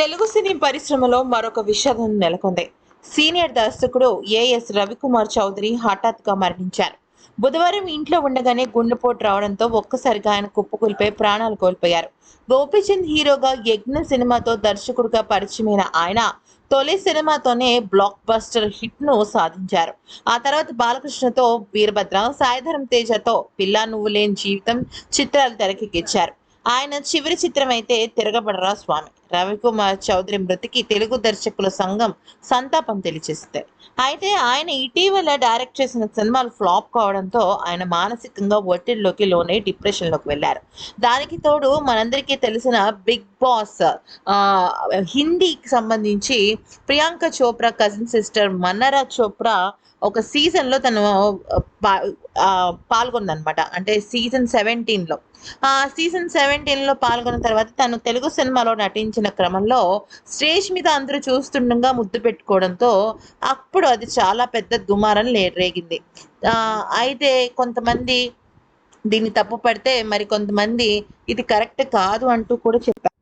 తెలుగు సినీ పరిశ్రమలో మరొక విషాదం నెలకొంది. సీనియర్ దర్శకుడు ఏఎస్ రవికుమార్ చౌదరి హఠాత్గా మరణించారు. బుధవారం ఇంట్లో ఉండగానే గుండెపోటు రావడంతో ఒక్కసారిగా ఆయన కుప్పకూలిపోయి ప్రాణాలు కోల్పోయారు. గోపీచంద్ హీరోగా యజ్ఞ సినిమాతో దర్శకుడిగా పరిచయమైన ఆయన తొలి సినిమాతోనే బ్లాక్ బస్టర్ హిట్ను సాధించారు. ఆ తర్వాత బాలకృష్ణతో వీరభద్ర సాయిధరం తేజతో పిల్లా నువ్వు లేని జీవితం చిత్రాలు తెరకెక్కించారు. ఆయన చివరి చిత్రం అయితే తిరగబడరా స్వామి. రవికుమార్ చౌదరి మృతికి తెలుగు దర్శకుల సంఘం సంతాపం తెలియజేస్తుంది అయితే ఆయన ఇటీవల డైరెక్ట్ చేసిన సినిమాలు ఫ్లాప్ కావడంతో ఆయన మానసికంగా ఒత్తిడిలోకి లోనే డిప్రెషన్లోకి వెళ్ళారు. దానికి తోడు మనందరికీ తెలిసిన బిగ్ బాస్ హిందీకి సంబంధించి ప్రియాంక చోప్రా కజిన్ సిస్టర్ మన్నరా చోప్రా ఒక సీజన్లో తను పాల్గొందనమాట అంటే సీజన్ సెవెంటీన్లో. ఆ సీజన్ సెవెంటీన్లో పాల్గొన్న తర్వాత తను తెలుగు సినిమాలో చేసిన క్రమంలో స్టేజ్ మీద అందరూ చూస్తుండగా ముద్దు పెట్టుకోవడంతో అప్పుడు అది చాలా పెద్ద దుమారం లే రేగింది. ఆ, అయితే కొంతమంది దీన్ని తప్పు పడితే మరి కొంతమంది ఇది కరెక్ట్ కాదు అంటూ కూడా చెప్పారు.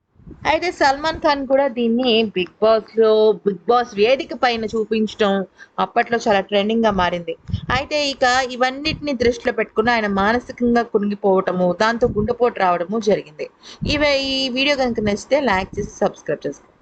అయితే సల్మాన్ ఖాన్ కూడా దీన్ని బిగ్ బాస్లో బిగ్ బాస్ వేదిక పైన చూపించడం అప్పట్లో చాలా ట్రెండింగ్గా మారింది. అయితే ఇక ఇవన్నిటిని దృష్టిలో పెట్టుకుని ఆయన మానసికంగా కునిగిపోవటము దాంతో గుండెపోటు రావడము జరిగింది. ఇవి ఈ వీడియో కనుక నచ్చితే లైక్ చేసి సబ్స్క్రైబ్ చేసుకోండి.